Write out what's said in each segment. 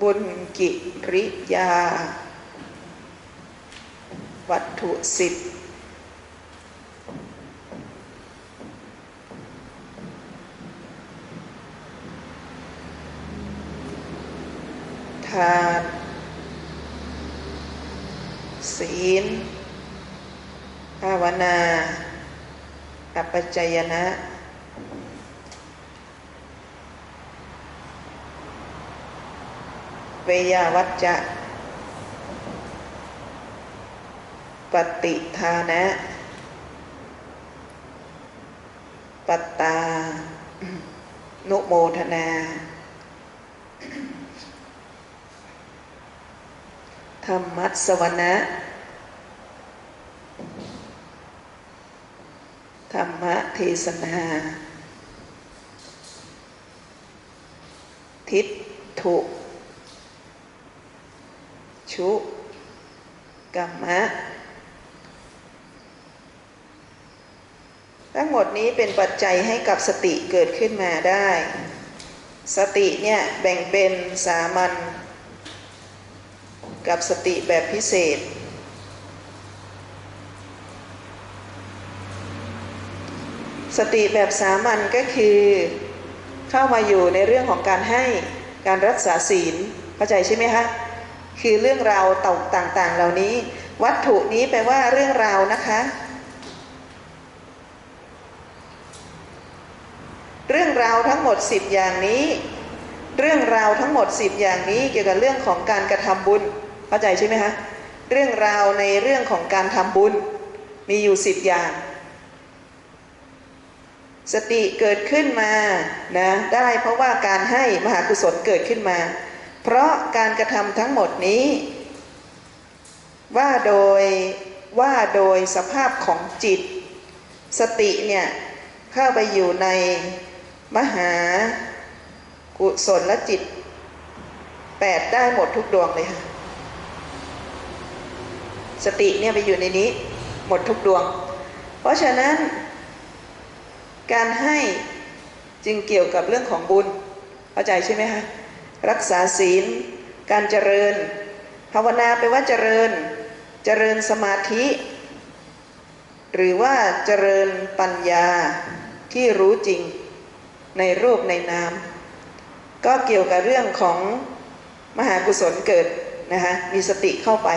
บุญกิริยา วัตถุสิบทานศีล ภาวนา อัปปจยนะ เวยาวัจจะ ปฏิทานะปตตา นุโมทนา ธรรมัสวนะ ธรรมเทศนาทิฏฐุ ชุกรรมะ ทั้งหมดนี้เป็นปัจจัยให้กับสติเกิดขึ้นมาได้ สติเนี่ยแบ่งเป็นสามัญกับสติแบบพิเศษ สติแบบสามัญก็คือเข้ามาอยู่ในเรื่องของการให้การรักษาศีลเข้าใจใช่ไหมคะ คือเรื่องราวต่างๆ เหล่านี้ วัตถุนี้แปลว่าเรื่องราวนะคะ เรื่องราวทั้งหมด 10 อย่างนี้ เรื่องราวทั้งหมด 10 อย่างนี้เกี่ยวกับเรื่องของการกระทำบุญเข้าใจใช่ไหมคะเรื่องราวในเรื่องของการทำบุญ มีอยู่ 10 อย่าง สติเกิดขึ้นมานะได้เพราะว่าการให้มหากุศลเกิดขึ้นมา เพราะการกระทำทั้งหมดนี้ ว่าโดยว่าโดยสภาพของจิต สติเนี่ยเข้าไปอยู่ในมหากุศลและจิตแปดได้หมดทุกดวงเลยค่ะ สติเนี่ยไปอยู่ในนี้หมดทุกดวง เพราะฉะนั้น การให้จึงเกี่ยวกับเรื่องของบุญ เข้าใจใช่ไหมคะ รักษาศีล การเจริญ ภาวนาไปว่าเจริญ เจริญสมาธิ หรือว่าเจริญปัญญาที่รู้จริงในรูปในนาม ก็เกี่ยวกับเรื่องของมหากุศลเกิดนะคะมีสติเข้าไป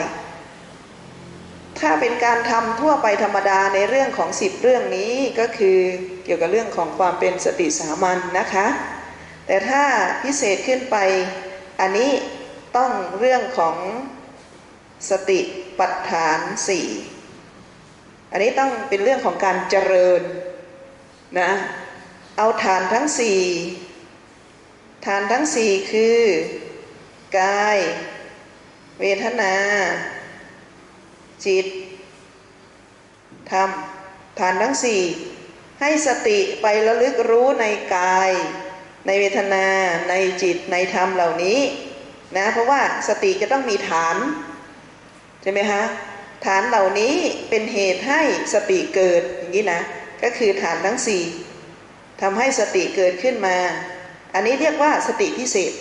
ถ้าเป็นการทำทั่วไปธรรมดาในเรื่องของสิบเรื่องนี้ก็คือเกี่ยวกับเรื่องของความเป็นสติสามัญนนะคะ แต่ถ้าพิเศษขึ้นไป อันนี้ต้องเรื่องของสติปัฏฐานสี่อันนี้ต้องเป็นเรื่องของการเจริญนะเอาฐานทั้งสี่ฐานทั้งสี่คือกาย เวทนา จิตธรรมฐานทั้งสี่ให้สติไประลึกรู้ในกาย ในเวทนาในจิตในธรรมเหล่านี้นะเพราะว่าสติจะต้องมีฐานใช่ไหมคะฐานเหล่านี้เป็นเหตุให้สติเกิดอย่างนี้นะก็คือฐานทั้งสี่ทำให้สติเกิดขึ้นมา อันนี้เรียกว่าสติพิเศษ